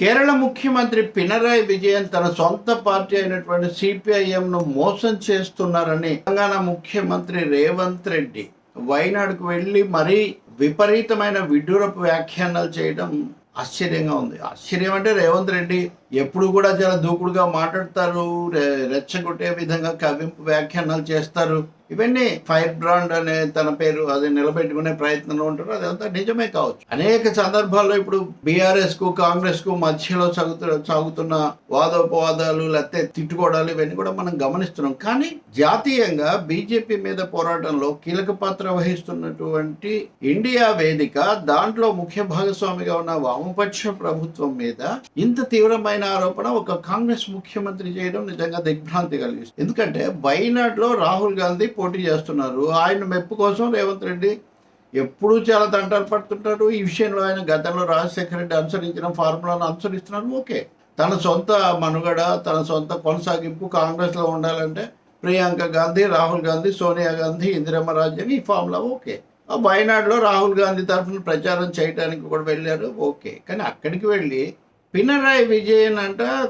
కేరళ ముఖ్యమంత్రి పినరాయి విజయన్ తన సొంత పార్టీ అయినటువంటి సిపిఐఎంను మోసం చేస్తున్నారని తెలంగాణ ముఖ్యమంత్రి రేవంత్ రెడ్డి వైనాడుకు వెళ్ళి మరీ విపరీతమైన విడ్డూరపు వ్యాఖ్యానాలు చేయడం ఆశ్చర్యంగా ఉంది. ఆశ్చర్యం అంటే రేవంత్ రెడ్డి ఎప్పుడు కూడా చాలా దూకుడుగా మాట్లాడతారు రెచ్చగొట్టే విధంగా కవింపు వ్యాఖ్యానాలు చేస్తారు. ఇవన్నీ ఫైర్ బ్రాండ్ అనే తన పేరు అది నిలబెట్టుకునే ప్రయత్నంలో ఉంటారు అదంతా నిజమే కావచ్చు. అనేక సందర్భాల్లో ఇప్పుడు బీఆర్ఎస్కు కాంగ్రెస్కు మధ్యలో సాగుతు సాగుతున్న వాదోపవాదాలు లేకపోతే తిట్టుకోవడాలు ఇవన్నీ కూడా మనం గమనిస్తున్నాం. కానీ జాతీయంగా బీజేపీ మీద పోరాటంలో కీలక పాత్ర వహిస్తున్నటువంటి ఇండియా వేదిక దాంట్లో ముఖ్య భాగస్వామిగా ఉన్న వామపక్ష ప్రభుత్వం మీద ఇంత తీవ్రమైన ఆరోపణ ఒక కాంగ్రెస్ ముఖ్యమంత్రి చేయడం నిజంగా దిగ్భ్రాంతి కలిగిస్తుంది. ఎందుకంటే వైనాడులో రాహుల్ గాంధీ పోటీ చేస్తున్నారు. ఆయన మెప్పు కోసం రేవంత్ రెడ్డి ఎప్పుడూ చాలా తంటాలు పడుతుంటారు ఈ విషయంలో ఆయన గతంలో రాజశేఖర రెడ్డి అనుసరించిన ఫార్ములాను అనుసరిస్తున్నారు. ఓకే. తన సొంత మనుగడ తన సొంత కొనసాగింపు కాంగ్రెస్లో ఉండాలంటే ప్రియాంక గాంధీ రాహుల్ గాంధీ సోనియా గాంధీ ఇందిరమ్మ రాజ్యం ఈ ఫార్ములా ఓకే. ఆ వయనాడులో రాహుల్ గాంధీ తరఫున ప్రచారం చేయడానికి కూడా వెళ్ళారు. ఓకే. కానీ అక్కడికి వెళ్ళి పినరాయి విజయన్ అంట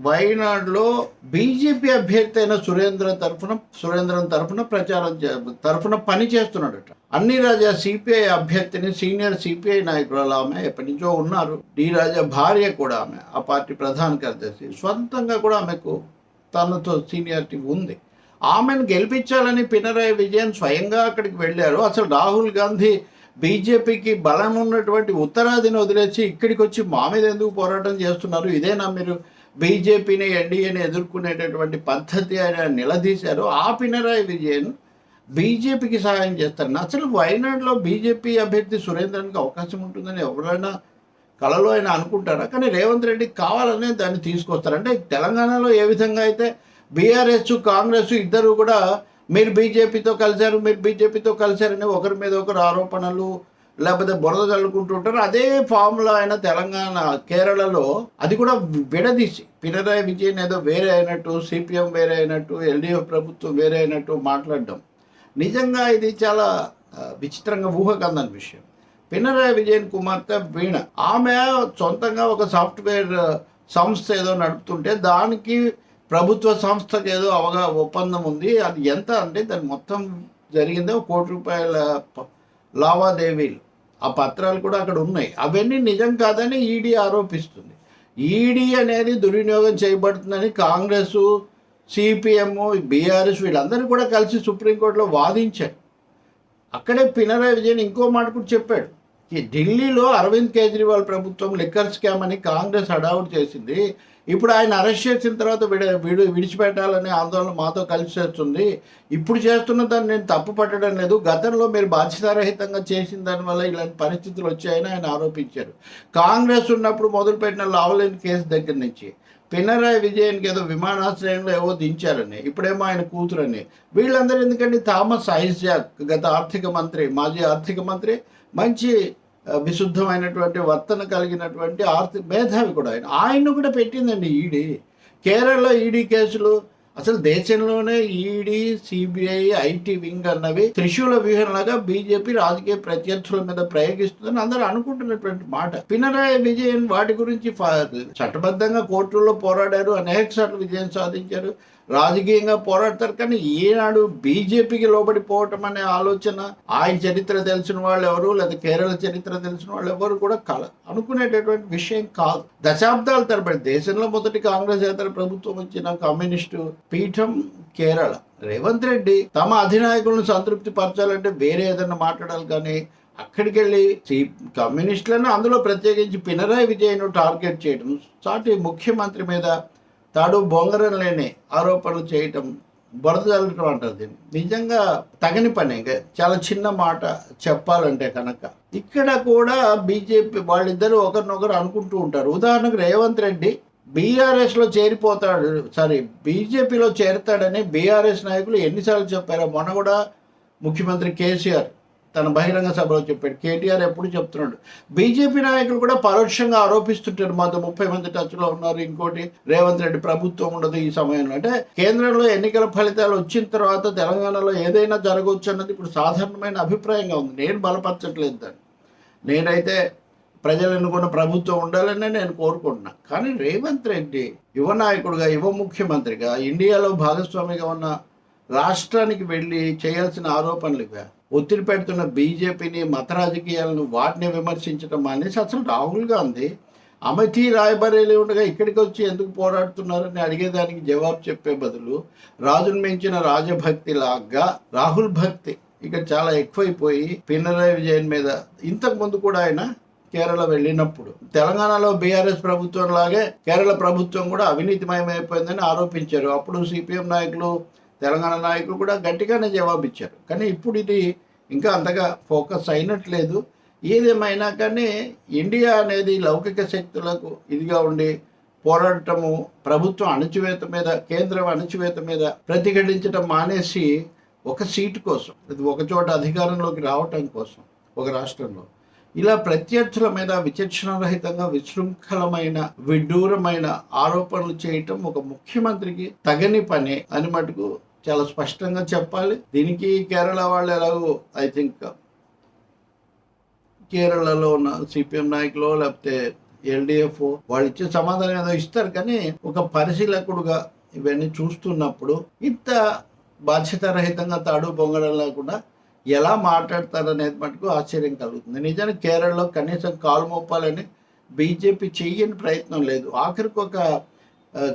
వైనాడులో బీజేపీ అభ్యర్థి అయిన సురేంద్ర తరఫున సురేంద్రన్ తరఫున ప్రచారం చే- తరఫున పని చేస్తున్నాడట. అన్ని రాజా సిపిఐ అభ్యర్థిని సీనియర్ సిపిఐ నాయకురాలు ఆమె ఎప్పటి నుంచో ఉన్నారు. డి రాజా భార్య కూడా ఆమె ఆ పార్టీ ప్రధాన కార్యదర్శి. సొంతంగా కూడా ఆమెకు తనతో సీనియారిటీ ఉంది. ఆమెను గెలిపించాలని పినరాయి విజయన్ స్వయంగా అక్కడికి వెళ్ళారు. అసలు రాహుల్ గాంధీ బీజేపీకి బలం ఉన్నటువంటి ఉత్తరాదిని వదిలేసి ఇక్కడికి వచ్చి మా మీద ఎందుకు పోరాటం చేస్తున్నారు? ఇదేనా మీరు బీజేపీని ఎన్డీఏని ఎదుర్కొనేటటువంటి పద్ధతి ఆయన నిలదీశారు. ఆ పినరాయి విజయన్ బీజేపీకి సహాయం చేస్తారు అసలు వయనాడులో బీజేపీ అభ్యర్థి సురేంద్రన్కి అవకాశం ఉంటుందని ఎవరైనా కలలో ఆయన అనుకుంటారా? కానీ రేవంత్ రెడ్డి కావాలనే దాన్ని తీసుకొస్తారు. అంటే తెలంగాణలో ఏ విధంగా అయితే బీఆర్ఎస్ కాంగ్రెస్ ఇద్దరు కూడా మీరు బీజేపీతో కలిశారు మీరు బీజేపీతో కలిశారని ఒకరి మీద ఒకరు ఆరోపణలు లేకపోతే బురద చల్లుకుంటుంటారు అదే ఫార్ములా అయిన తెలంగాణ కేరళలో అది కూడా విడదీసి పినరాయి విజయన్ ఏదో వేరే అయినట్టు సిపిఎం వేరే అయినట్టు ఎల్డీఎఫ్ ప్రభుత్వం వేరే అయినట్టు మాట్లాడడం. నిజంగా ఇది చాలా విచిత్రంగా ఊహకందని విషయం. పినరాయి విజయన్ కుమార్తె వీణ ఆమె సొంతంగా ఒక సాఫ్ట్వేర్ సంస్థ ఏదో నడుపుతుంటే దానికి ప్రభుత్వ సంస్థకి ఏదో అవగా ఒప్పందం ఉంది. అది ఎంత అంటే దాని మొత్తం జరిగిందే ఒక కోటి రూపాయల లావాదేవీలు. ఆ పత్రాలు కూడా అక్కడ ఉన్నాయి. అవన్నీ నిజం కాదని ఈడీ ఆరోపిస్తుంది. ఈడీ అనేది దుర్వినియోగం చేయబడుతుందని కాంగ్రెస్ సిపిఎం బీఆర్ఎస్ వీళ్ళందరూ కూడా కలిసి సుప్రీంకోర్టులో వాదించారు. అక్కడే పినరాయి విజయన్ ఇంకో మాట కూడా చెప్పాడు. ఈ ఢిల్లీలో అరవింద్ కేజ్రీవాల్ ప్రభుత్వం లిక్కర్ స్కామ్ అని కాంగ్రెస్ అడావుట్ చేసింది. ఇప్పుడు ఆయన అరెస్ట్ చేసిన తర్వాత విడ విడి విడిచిపెట్టాలనే ఆందోళన మాతో కలిసి చేస్తుంది. ఇప్పుడు చేస్తున్న దాన్ని నేను తప్పు పట్టడం లేదు. గతంలో మీరు బాధ్యతారహితంగా చేసిన దానివల్ల ఇలాంటి పరిస్థితులు వచ్చాయని ఆయన ఆరోపించారు. కాంగ్రెస్ ఉన్నప్పుడు మొదలుపెట్టిన లావలేని కేసు దగ్గర నుంచి పినరాయి విజయన్కి ఏదో విమానాశ్రయంలో ఏవో దించారని ఇప్పుడేమో ఆయన కూతురని. వీళ్ళందరూ ఎందుకంటే థామస్ ఐజాక్ గత ఆర్థిక మంత్రి మాజీ ఆర్థిక మంత్రి మంచి విశుద్ధమైనటువంటి వర్తన కలిగినటువంటి ఆర్థిక మేధావి కూడా ఆయన. ఆయన్ను కూడా పెట్టిందండి ఈడీ. కేరళలో ఈడీ కేసులు అసలు దేశంలోనే ఈడీ సిబిఐ ఐటీ వింగ్ అన్నవి త్రిశూల వ్యూహంలాగా బీజేపీ రాజకీయ ప్రత్యర్థుల మీద ప్రయోగిస్తుందని అందరూ అనుకుంటున్నటువంటి మాట. పినరాయి విజయన్ వాటి గురించి చట్టబద్ధంగా కోర్టుల్లో పోరాడారు అనేక సార్లు విజయం సాధించారు. రాజకీయంగా పోరాడతారు కానీ ఈనాడు బీజేపీకి లోబడిపోవటం అనే ఆలోచన ఆయన చరిత్ర తెలిసిన వాళ్ళు ఎవరు లేదా కేరళ చరిత్ర తెలిసిన వాళ్ళు ఎవరు కూడా కల అనుకునేటటువంటి విషయం కాదు. దశాబ్దాల తరబడి దేశంలో మొదటి కాంగ్రెస్ ఏతర ప్రభుత్వం వచ్చిన కమ్యూనిస్టు పీఠం కేరళ. రేవంత్ రెడ్డి తమ అధినాయకులను సంతృప్తి పరచాలంటే వేరే ఏదైనా మాట్లాడాలి కానీ అక్కడికి వెళ్ళి కమ్యూనిస్టులను అందులో ప్రత్యేకించి పినరాయి విజయను టార్గెట్ చేయడం సాటి ముఖ్యమంత్రి మీద తాడు బొంగరం లేని ఆరోపణలు చేయటం బురదలటం అంటారు దీన్ని. నిజంగా తగని పని. చాలా చిన్న మాట చెప్పాలంటే కనుక. ఇక్కడ కూడా బీజేపీ వాళ్ళిద్దరూ ఒకరినొకరు అనుకుంటూ ఉంటారు. ఉదాహరణకు రేవంత్ రెడ్డి బీఆర్ఎస్లో చేరిపోతాడు. సారీ బీజేపీలో చేరతాడని బీఆర్ఎస్ నాయకులు ఎన్నిసార్లు చెప్పారో మొన్న కూడా ముఖ్యమంత్రి కేసీఆర్ తన బహిరంగ సభలో చెప్పాడు. కేటీఆర్ ఎప్పుడు చెప్తున్నాడు? బీజేపీ నాయకులు కూడా పరోక్షంగా ఆరోపిస్తుంటారు. మాతో ముప్పై మంది టచ్లో ఉన్నారు. ఇంకోటి రేవంత్ రెడ్డి ప్రభుత్వం ఉండదు ఈ సమయంలో. అంటే కేంద్రంలో ఎన్నికల ఫలితాలు వచ్చిన తర్వాత తెలంగాణలో ఏదైనా జరగవచ్చు అన్నది ఇప్పుడు సాధారణమైన అభిప్రాయంగా ఉంది. నేను బలపరచట్లేదు దాన్ని. నేనైతే ప్రజలు ఎన్నుకున్న ప్రభుత్వం ఉండాలని నేను కోరుకుంటున్నా. కానీ రేవంత్ రెడ్డి యువ నాయకుడిగా యువ ముఖ్యమంత్రిగా ఇండియాలో భాగస్వామిగా ఉన్న రాష్ట్రానికి వెళ్ళి చేయాల్సిన ఆరోపణలు ఇవే ఒత్తిడి పెడుతున్న బీజేపీని మత రాజకీయాలను వాటిని విమర్శించడం అనేసి అసలు రాహుల్ గాంధీ అమతి రాయబరేలి ఉండగా ఇక్కడికి వచ్చి ఎందుకు పోరాడుతున్నారని అడిగేదానికి జవాబు చెప్పే బదులు రాజును మించిన రాజభక్తి లాగా రాహుల్ భక్తి ఇక్కడ చాలా ఎక్కువైపోయి పినరాయి విజయన్ మీద ఇంతకు ముందు కూడా ఆయన కేరళ వెళ్ళినప్పుడు. తెలంగాణలో బీఆర్ఎస్ ప్రభుత్వం లాగే కేరళ ప్రభుత్వం కూడా అవినీతిమయమైపోయిందని ఆరోపించారు. అప్పుడు సిపిఎం నాయకులు తెలంగాణ నాయకులు కూడా గట్టిగానే జవాబిచ్చారు. కానీ ఇప్పుడు ఇది ఇంకా అంతగా ఫోకస్ అయినట్లేదు. ఏదేమైనా కానీ ఇండియా అనేది లౌకిక శక్తులకు ఇదిగా ఉండి పోరాడటము ప్రభుత్వం అణచివేత మీద కేంద్రం అణచివేత మీద ప్రతిఘటించడం మానేసి ఒక సీటు కోసం అది ఒక చోట అధికారంలోకి రావటం కోసం ఒక రాష్ట్రంలో. ఇలా ప్రత్యర్థుల మీద విచక్షణరహితంగా విశృంఖలమైన విడ్డూరమైన ఆరోపణలు చేయటం ఒక ముఖ్యమంత్రికి తగని పని అని మటుకు చాలా స్పష్టంగా చెప్పాలి. దీనికి కేరళ వాళ్ళు ఎలాగో ఐ థింక్ కేరళలో ఉన్న సిపిఎం నాయకులు లేకపోతే ఎల్డిఎఫ్ వాళ్ళు ఇచ్చే సమాధానం ఏదో ఇస్తారు. కానీ ఒక పరిశీలకుడుగా ఇవన్నీ చూస్తున్నప్పుడు ఇంత బాధ్యతారహితంగా తాడు పొంగడం లేకుండా ఎలా మాట్లాడతారనేది మటుకు ఆశ్చర్యం కలుగుతుంది. నిజానికి కేరళలో కనీసం కాలు మోపాలని బీజేపీ చెయ్యని ప్రయత్నం లేదు. ఆఖరికి ఒక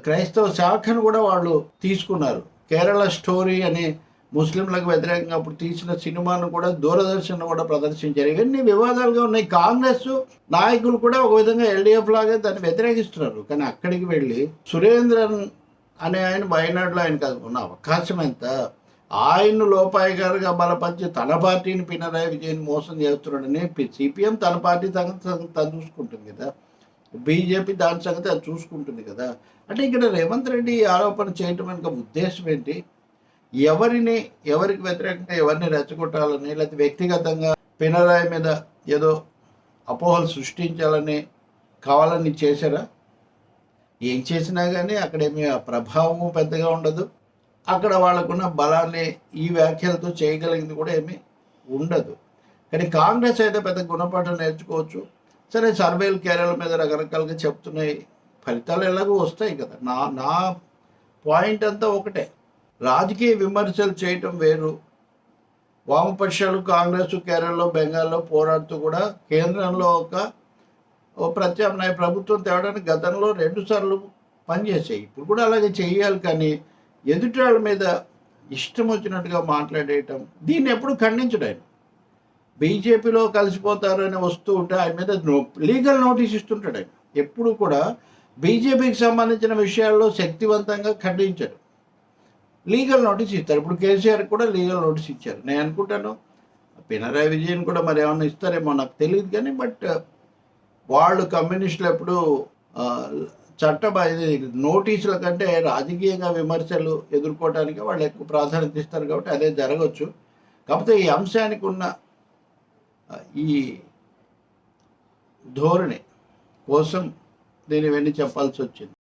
క్రైస్తవ శాఖను కూడా వాళ్ళు తీసుకున్నారు. కేరళ స్టోరీ అనే ముస్లింలకు వ్యతిరేకంగా అప్పుడు తీసిన సినిమాను కూడా దూరదర్శన్ కూడా ప్రదర్శించారు. ఇవన్నీ వివాదాలుగా ఉన్నాయి. కాంగ్రెస్ నాయకులు కూడా ఒక విధంగా ఎల్డీఎఫ్ లాగా దాన్ని వ్యతిరేకిస్తున్నారు. కానీ అక్కడికి వెళ్ళి సురేంద్రన్ అనే ఆయన వయనాడులో ఆయనకు అది ఉన్న అవకాశం ఎంత? ఆయన లోపాయిగారుగా బలపరిచి తన పార్టీని పినరాయి విజయన్ మోసం చేస్తున్నాడని సిపిఎం తన పార్టీ తన తను చూసుకుంటుంది కదా. బీజేపీ దాని సంగతి అది చూసుకుంటుంది కదా. అంటే ఇక్కడ రేవంత్ రెడ్డి ఆరోపణ చేయటం వెనుక ఉద్దేశం ఏంటి? ఎవరిని ఎవరికి వ్యతిరేకంగా ఎవరిని రెచ్చగొట్టాలని లేకపోతే వ్యక్తిగతంగా పినరాయి మీద ఏదో అపోహలు సృష్టించాలని కావాలని చేశారా? ఏం చేసినా కానీ అక్కడేమి ఆ ప్రభావము పెద్దగా ఉండదు. అక్కడ వాళ్ళకున్న బలాన్ని ఈ వ్యాఖ్యలతో చేయగలిగింది కూడా ఏమీ ఉండదు. కానీ కాంగ్రెస్ అయితే పెద్ద గుణపాఠం నేర్చుకోవచ్చు. సరే సర్వేలు కేరళ మీద రకరకాలుగా చెప్తున్నాయి. ఫలితాలు ఎలాగో వస్తాయి కదా. నా నా పాయింట్ అంతా ఒకటే. రాజకీయ విమర్శలు చేయటం వేరు. వామపక్షాలు కాంగ్రెస్ కేరళలో బెంగాల్లో పోరాడుతూ కూడా కేంద్రంలో ఒక ప్రత్యామ్నాయ ప్రభుత్వం తేవడానికి గతంలో రెండు సార్లు పనిచేసాయి. ఇప్పుడు కూడా అలాగే చేయాలి కానీ ఎదుటి వాళ్ళ మీద ఇష్టం వచ్చినట్టుగా మాట్లాడేయటం దీన్ని ఎప్పుడు ఖండించడం బీజేపీలో కలిసిపోతారు అని వస్తూ ఉంటే ఆయన మీద లీగల్ నోటీస్ ఇస్తుంటాడు ఆయన. ఎప్పుడు కూడా బీజేపీకి సంబంధించిన విషయాల్లో శక్తివంతంగా ఖండించారు. లీగల్ నోటీస్ ఇస్తారు. ఇప్పుడు కేసీఆర్ కూడా లీగల్ నోటీస్ ఇచ్చారు. నేను అనుకుంటాను పినరాయి విజయన్ కూడా మరి ఏమన్నా ఇస్తారేమో నాకు తెలియదు కానీ బట్ వాళ్ళు కమ్యూనిస్టులు ఎప్పుడు చట్టం ఇది నోటీసుల కంటే రాజకీయంగా విమర్శలు ఎదుర్కోవడానికి వాళ్ళు ఎక్కువ ప్రాధాన్యత ఇస్తారు కాబట్టి అదే జరగవచ్చు కాకపోతే ఈ అంశానికి ఉన్న ఈ ధోరణి కోసం నేను ఇవన్నీ చెప్పాల్సి వచ్చింది.